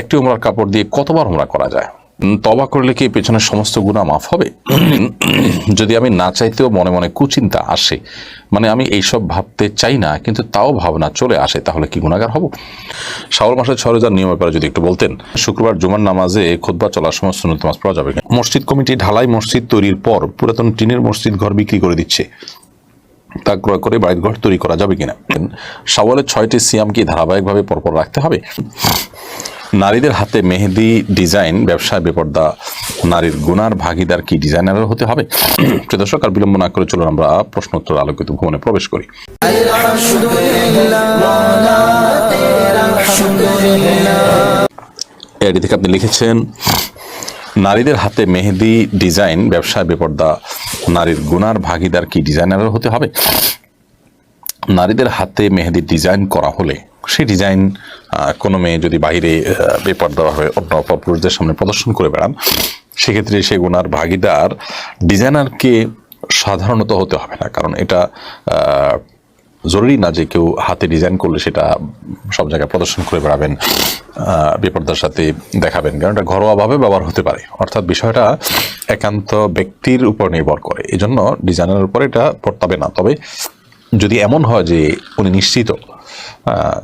একটি উমরার কাপড় দিয়ে কতবার উমরা করা যায়? তবা করলে কি পেছনের সমস্ত গুণা মাফ হবে? যদি আমি না চাইতেও মনে মনে কুচিন্তা আসে মানে আমি এইসব ভাবতে চাই না, কিন্তু তাও ভাবনা চলে আসে, তাহলে কি গুণাগার হব? শাওয়াল মাসের ছয় রোজার নিয়মের ব্যাপারে যদি একটু বলতেন, শুক্রবার জুমার নামাজে খুতবা চলার সময় সুন্নত নামাজ পড়া যাবে? মসজিদ কমিটি ঢালাই মসজিদ তৈরির পর পুরাতন টিনের মসজিদ ঘর বিক্রি করে দিচ্ছে। তা ক্রয় করে বাড়ির ঘর তৈরি করা যাবে কিনা? শাওয়ালের ছয়টি সিয়াম কি ধারাবাহিকভাবে পরপর রাখতে হবে? নারীদের হাতে মেহেদি ডিজাইন, ব্যবসায় বেপর্দা নারীর গুনার ভাগিদার কি ডিজাইনার হতে হবে? প্রিয় দর্শক, আর বিলম্ব না করে চলুন আমরা প্রশ্নোত্তর আলোকিত ভ্রমণে প্রবেশ করি। এটি থেকে আপনি লিখেছেন, নারীদের হাতে মেহেদি ডিজাইন, ব্যবসায় বেপর্দা নারীর গুনার ভাগিদার কি ডিজাইনার হতে হবে? নারীদের হাতে মেহেদি ডিজাইন করা হলে সেই ডিজাইন কোনো মেয়ে যদি বাহিরে বাইরে দেওয়া হয় অন্য পুরুষদের সামনে প্রদর্শন করে বেড়ান, সেক্ষেত্রে সে গুনার ভাগিদার ডিজাইনারকে সাধারণত হতে হবে না। কারণ এটা জরুরি না যে কেউ হাতে ডিজাইন করলে সেটা সব জায়গায় প্রদর্শন করে বেড়াবেন বেপর্দার সাথে দেখাবেন। কারণ এটা ঘরোয়াভাবে ব্যবহার হতে পারে। অর্থাৎ বিষয়টা একান্ত ব্যক্তির উপর নির্ভর করে। এই জন্য ডিজাইনের উপর এটা পড়তাবে না। তবে যদি এমন হয় যে উনি নিশ্চিত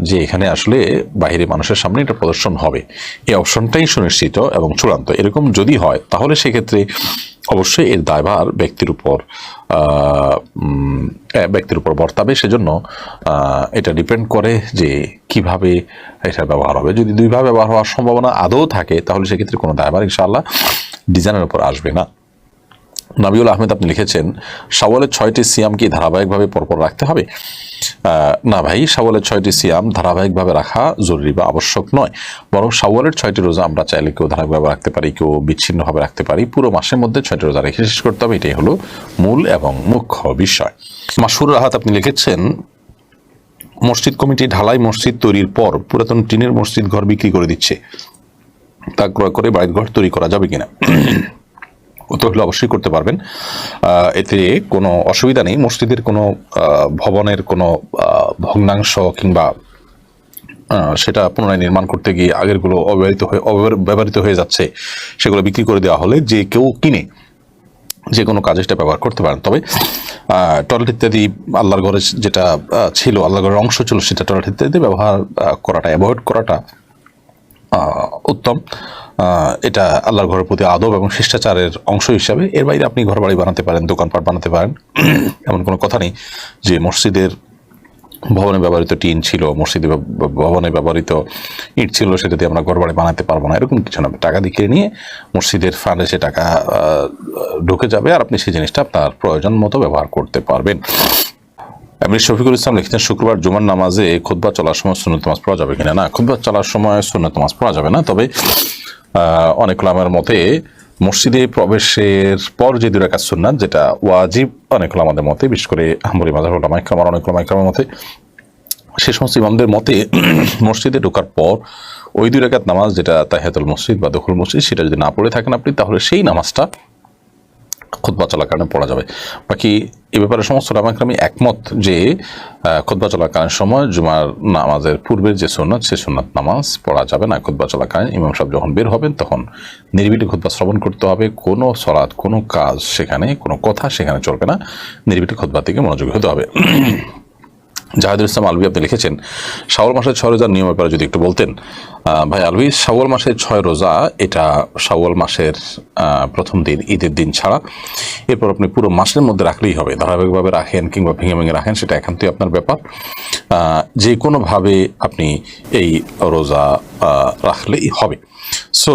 যে এখানে আসলে বাইরে মানুষের সামনে এটা প্রদর্শন হবে, এই অপশনটাই সুনিশ্চিত এবং চূড়ান্ত। এরকম যদি হয়, তাহলে সেক্ষেত্রে অবশ্যই এর দায়ভার ব্যক্তির উপর ব্যক্তির উপর বর্তাবে। সেজন্য এটা ডিপেন্ড করে যে কীভাবে এটা ব্যবহার হবে। যদি দুইভাবে ব্যবহার হওয়ার সম্ভাবনা আদৌ থাকে, তাহলে সেক্ষেত্রে কোনো দায়ভার ইনশাআল্লাহ ডিজাইনের উপর আসবে না। নাবিউল আহমেদ আপনি লিখেছেন, শাওয়ালের ছয়টি সিয়াম কি ধারাবাহিকভাবে পরপর রাখতে হবে? না ভাই, শাওয়ালের ছয়টি সিয়াম ধারাবাহিকভাবে রাখা জরুরি বা আবশ্যক নয়। বরং শাওয়ালের ছয়টি রোজা আমরা চাইলে কেউ ধারাবাহিকভাবে রাখতে পারি, কেউ বিচ্ছিন্নভাবে রাখতে পারি। পুরো মাসের মধ্যে ছয়টি রোজা রেখে শেষ করতে হবে, এটাই হলো মূল এবং মুখ্য বিষয়। মাসুর রাহাত আপনি লিখেছেন, মসজিদ কমিটি ঢালাই মসজিদ তৈরির পর পুরাতন টিনের মসজিদ ঘর বিক্রি করে দিচ্ছে। তা ক্রয় করে বাড়ির ঘর তৈরি করা যাবে কিনা? হলে অবশ্যই করতে পারবেন। এতে কোনো অসুবিধা নেই। মসজিদের কোনো ভবনের কোনো ভগ্নাংশ কিংবা সেটা পুনরায় নির্মাণ করতে গিয়ে আগেরগুলো অব্যবহৃত হয়ে অব্যবহৃত হয়ে যাচ্ছে, সেগুলো বিক্রি করে দেওয়া হলে যে কেউ কিনে যে কোনো কাজে সেটা ব্যবহার করতে পারেন। তবে টয়লেট ইত্যাদি আল্লাহর ঘরে যেটা ছিল, আল্লাহর ঘরের অংশ ছিল, সেটা টয়লেট ইত্যাদি ব্যবহার করাটা, অ্যাভয়েড করাটা উত্তম। এটা আল্লাহর ঘরের প্রতি আদব এবং শিষ্টাচারের অংশ হিসাবে এর বাইরে আপনি ঘর বাড়ি বানাতে পারেন, দোকানপাট বানাতে পারেন। এমন কোনো কথা নেই যে মসজিদের ভবনে ব্যবহৃত টিন ছিল, মসজিদে ভবনে ব্যবহৃত ইট ছিল, সেটা দিয়ে আমরা ঘর বাড়ি বানাতে পারব না, এরকম কিছু না। টাকা দিকে নিয়ে মসজিদের ফান্ডে সে টাকা ঢুকে যাবে আর আপনি সেই জিনিসটা আপনার প্রয়োজন মতো ব্যবহার করতে পারবেন। আমি শফিকুল ইসলাম লিখছেন, শুক্রবার জুমার নামাজে খুতবা চলার সময় সুন্নত নামাজ পড়া যাবে কিনা? না, খুতবা চলার সময় সুন্নত নামাজ পড়া যাবে না, তবে অনেক ওলামার মতে মসজিদে প্রবেশের পর যে দুই কাজ সুন্নাত, যেটা ওয়াজিব, অনেক আমাদের মতে, বিশেষ করে হামরি মাজার আমার অনেক ওলামাইকরামের মতে, সে সমস্ত ইমামদের মতে মসজিদে ঢোকার পর ওই দুই রাকাত নামাজ, যেটা তাহিয়াতুল মসজিদ বা দখল মসজিদ, সেটা যদি না পড়ে থাকেন আপনি, তাহলে সেই নামাজটা খুতবা চলাকালীন পড়া যাবে। বাকি এ ব্যাপারে সমস্ত রামাক্রামী একমত যে খুদ্া চলাকালীন সময়, জুমার নামাজের পূর্বের যে সোনাত সে সোনাত নামাজ পড়া যাবে না। খুদ্া চলাকালীন ইমাম সাহেব যখন বের হবেন, তখন নিরিবিলি খুদ্া শ্রবণ করতে হবে। কোনো সলাৎ, কোনো কাজ সেখানে, কোনো কথা সেখানে চলবে না। নিরিবিলি খুদ্া থেকে মনোযোগী হতে হবে। জাহেদুল ইসলাম আলভি আপনি লিখেছেন, শাওয়াল মাসের ছয় রোজার নিয়মের ব্যাপারে যদি একটু বলতেন। ভাই আলভি, শাওয়াল মাসের ছয় রোজা, এটা শাওয়াল মাসের প্রথম দিন, ঈদের দিন ছাড়া। এরপর আপনি পুরো মাসের মধ্যে রাখলেই হবে, ধারাবাহিকভাবে রাখেন কিংবা ভেঙে ভেঙে রাখেন, সেটা একান্তই আপনার ব্যাপার। যে কোনোভাবে আপনি এই রোজা রাখলেই হবে। সো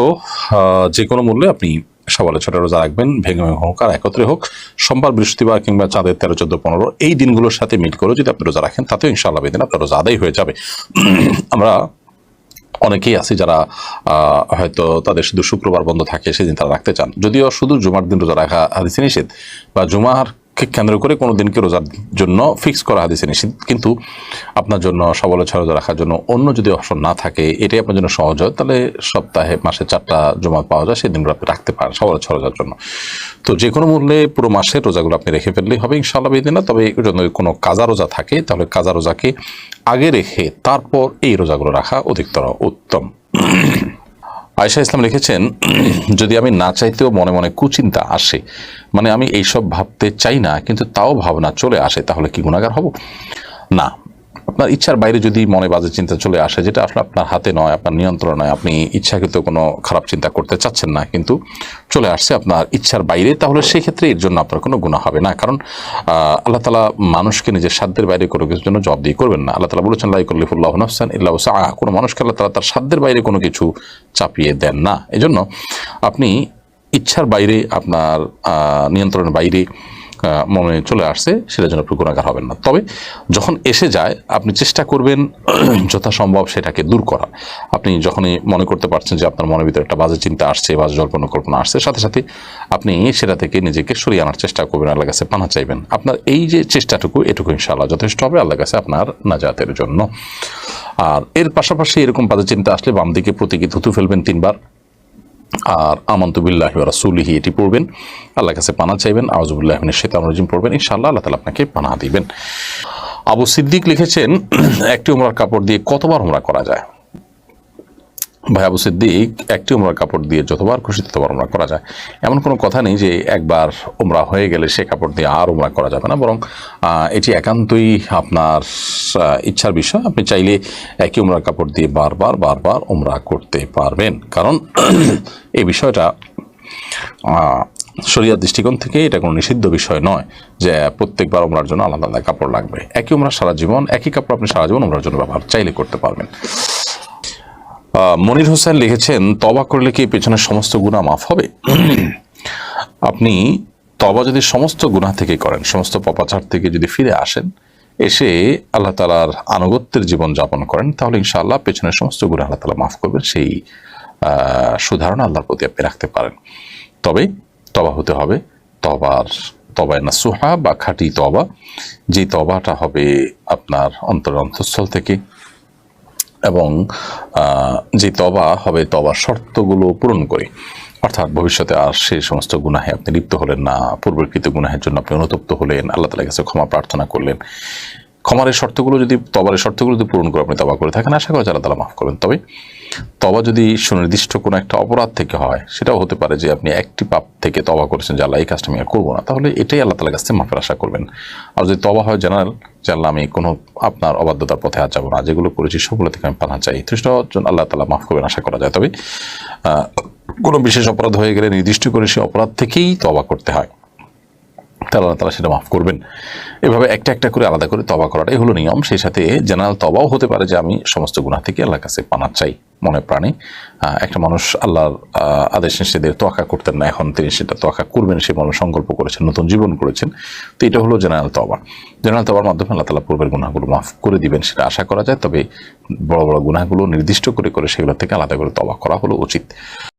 যে কোনো মূল্যে আপনি সকালে ছটা রোজা রাখবেন, ভেঙে হোক আর একত্রে হোক, সোমবার, বৃহস্পতিবার কিংবা চাঁদের তেরো, চোদ্দ, পনেরো, এই দিনগুলোর সাথে মিল করে যদি আপনি রোজা রাখেন, তাতেও ইনশাআল্লাহ বেদিন আপনার রোজা আদায় হয়ে যাবে। আমরা অনেকেই আছে যারা হয়তো তাদের শুধু শুক্রবার বন্ধ থাকে, সেদিন তারা রাখতে চান। যদিও শুধু জুমার দিন রোজা রাখা হাদিসে নিষেধ, বা জুমার কেন্দ্র করে কোনো দিনকে রোজার জন্য ফিক্স করা হাদিসে নিষেধ কিন্তু আপনার জন্য সবলে রোজা রাখার জন্য অন্য যদি অপশন না থাকে, এটাই আপনার জন্য সহজ হয়, তাহলে সপ্তাহে মাসে চারটা জমা পাওয়া যায় সেই দিনগুলো আপনি রাখতে পারেন সবলে রোজার জন্য। তো যে কোনো মূল্যে পুরো মাসের রোজাগুলো আপনি রেখে ফেললেই হবে, ইনশাআল্লাহ বেদিন। না তবে জন্য কোনো কাজা রোজা থাকে, তাহলে কাজা রোজাকে আগে রেখে তারপর এই রোজাগুলো রাখা অধিকতর উত্তম। আয়সা ইসলাম লিখেছেন, যদি আমি না চাইতেও মনে মনে কুচিন্তা আসে মানে আমি এইসব ভাবতে চাই না, কিন্তু তাও ভাবনা চলে আসে, তাহলে কি গুণাগার হব? না আপনার ইচ্ছার বাইরে যদি মনে বাজে চিন্তা চলে আসে যেটা আসলে আপনার হাতে নয় আপনার নিয়ন্ত্রণ নয় আপনি ইচ্ছাকৃত কোনো খারাপ চিন্তা করতে চাচ্ছেন না কিন্তু চলে আসছে আপনার ইচ্ছার বাইরে তাহলে সেই ক্ষেত্রে এর জন্য আপনার কোনো গুণা হবে না। কারণ আহ, আল্লাহ তালা মানুষকে নিজের সাধ্যের বাইরে কোনো কিছুর জন্য জবাব দিয়ে করবেন না। আল্লাহ তালা বলেছেন লাইকুল্লিফুল্লাহ নফসান ইল্লাহ সাহা কোনো মানুষকে আল্লাহ তালা তার সাধ্যের বাইরে কোনো কিছু চাপিয়ে দেন না। এজন্য আপনি ইচ্ছার বাইরে আপনার আহ, নিয়ন্ত্রণের বাইরে আহ, মনে চলে আসছে সেটা জন্য আপনি গুণাগার হবেন না। তবে যখন এসে যায়, আপনি চেষ্টা করবেন যথাসম্ভব সেটাকে দূর করা। আপনি যখনই মনে করতে পারছেন যে আপনার মনের ভিতরে একটা বাজে চিন্তা আসছে বাজে জল্পনা কল্পনা আসছে, সাথে সাথে আপনি সেটা থেকে নিজেকে সরিয়ে আনার চেষ্টা করবেন আল্লাহ কাছে পানা চাইবেন। আপনার এই যে চেষ্টাটুকু, এটুকু ইনশাআল্লাহ যথেষ্ট হবে আল্লাহ কাছে আপনার নাজাতের জন্য। আর এর পাশাপাশি এরকম বাজে চিন্তা আসলে বাম দিকে প্রতীকী থুতু ফেলবেন তিনবার। আর আমন্তবিল্লাহ রাসুলিহি এটি পড়বেন। আল্লাহ কাছে পানা চাইবেন আউজবুল্লাহ শেতান রাজিম পড়বেন। ইনশাআল্লাহ আল্লাহ তালা আপনাকে পানা দিবেন। আবু সিদ্দিক লিখেছেন, একটি উমরার কাপড় দিয়ে কতবার উমরা করা যায়? আবু সিদ্দিক একটি উমরার কাপড় দিয়ে যতবার খুশি ততবার উমরা করা যায়। এমন কোনো কথা নেই যে একবার উমরা হয়ে গেলে সে কাপড় দিয়ে আর উমরা করা যাবে না, বরং এটি একান্তই আপনার ইচ্ছার বিষয়। আপনি চাইলে একই উমরার কাপড় দিয়ে বারবার বারবার উমরা করতে পারবেন। কারণ, এই বিষয়টা শরিয়ার দৃষ্টিকোণ থেকে এটা কোনো নিষিদ্ধ বিষয় নয় যে প্রত্যেকবার উমরার জন্য আলাদা আলাদা কাপড় লাগবে। একই উমরা সারা জীবন, একই কাপড় আপনি সারা জীবন উমরার জন্য ব্যবহার, চাইলে করতে পারবেন। মনির হোসেন লিখেছেন তবা করলে কি পেছনের সমস্ত গুণা মাফ হবে? আপনি তবা যদি সমস্ত গুণা থেকে করেন, সমস্ত পপাচার থেকে যদি ফিরে আসেন, এসে আল্লাহ তালার আনুগত্যের জীবন যাপন করেন, তাহলে ইনশাআল্লাহ পেছনের সমস্ত গুণা আল্লাহ তালা মাফ করবেন, সেই সুধারণা আল্লাহর প্রতি আপনি রাখতে পারেন। তবে তবা হতে হবে তবার তবায় না সুহা বা খাঁটি তবা যে তবাটা হবে আপনার অন্তর অন্তঃস্থল থেকে এবং যে তবা হবে তবার শর্তগুলো পূরণ করে। অর্থাৎ ভবিষ্যতে আর সেই সমস্ত গুনাহে আপনি লিপ্ত হলেন না পূর্বকৃত গুনাহের জন্য আপনি অনুতপ্ত হলেন, আল্লাহ তালা কাছে ক্ষমা প্রার্থনা করলেন। ক্ষমার এই শর্তগুলো যদি তবারের শর্তগুলো যদি পূরণ করে আপনি তবা করে থাকেন, আশা করা আল্লাহ তালা মাফ করবেন। তবে তবা যদি সুনির্দিষ্ট কোনো একটা অপরাধ থেকে হয়, সেটাও হতে পারে যে আপনি একটি পাপ থেকে তবা করেছেন যে আল্লাহ এই কাজটা আমি করব না। তাহলে এটাই আল্লাহ তালার কাছ থেকে মাফের আশা করবেন। আর যদি তবা হয় জেনারেল, যে আল্লাহ আমি কোনো আপনার অবাধ্যতার পথে আর যাব না, যেগুলো করেছি সবগুলো থেকে আমি পানা চাই। তো সেটা আল্লাহ তালা মাফ করবেন আশা করা যায়। তবে কোনো বিশেষ অপরাধ হয়ে গেলে নির্দিষ্ট করে সেই অপরাধ থেকেই তবা করতে হয়। আল্লাহ তালা সেটা মাফ করবেন। এভাবে একটা একটা করে আলাদা করে তবা করাটাই হলো নিয়ম। সেই সাথে জেনারেল তবাও হতে পারে যে আমি সমস্ত গুণা থেকে আল্লাহর কাছে পানা চাই মনে প্রাণে। একটা মানুষ আল্লাহর আদেশ নিষেধের তোয়াক্কা করতেন না, এখন তিনি সেটা তোয়াক্কা করবেন, সে মানুষ সংকল্প করেছেন, নতুন জীবন করেছেন। তো এটা হলো জেনারেল তবা জেনারেল তবার মাধ্যমে আল্লাহ তালা পূর্বের গুণাগুলো মাফ করে দিবেন, সেটা আশা করা যায়। তবে বড় বড় গুণাগুলো নির্দিষ্ট করে করে সেগুলো থেকে আলাদা করে তবা করা হলো উচিত।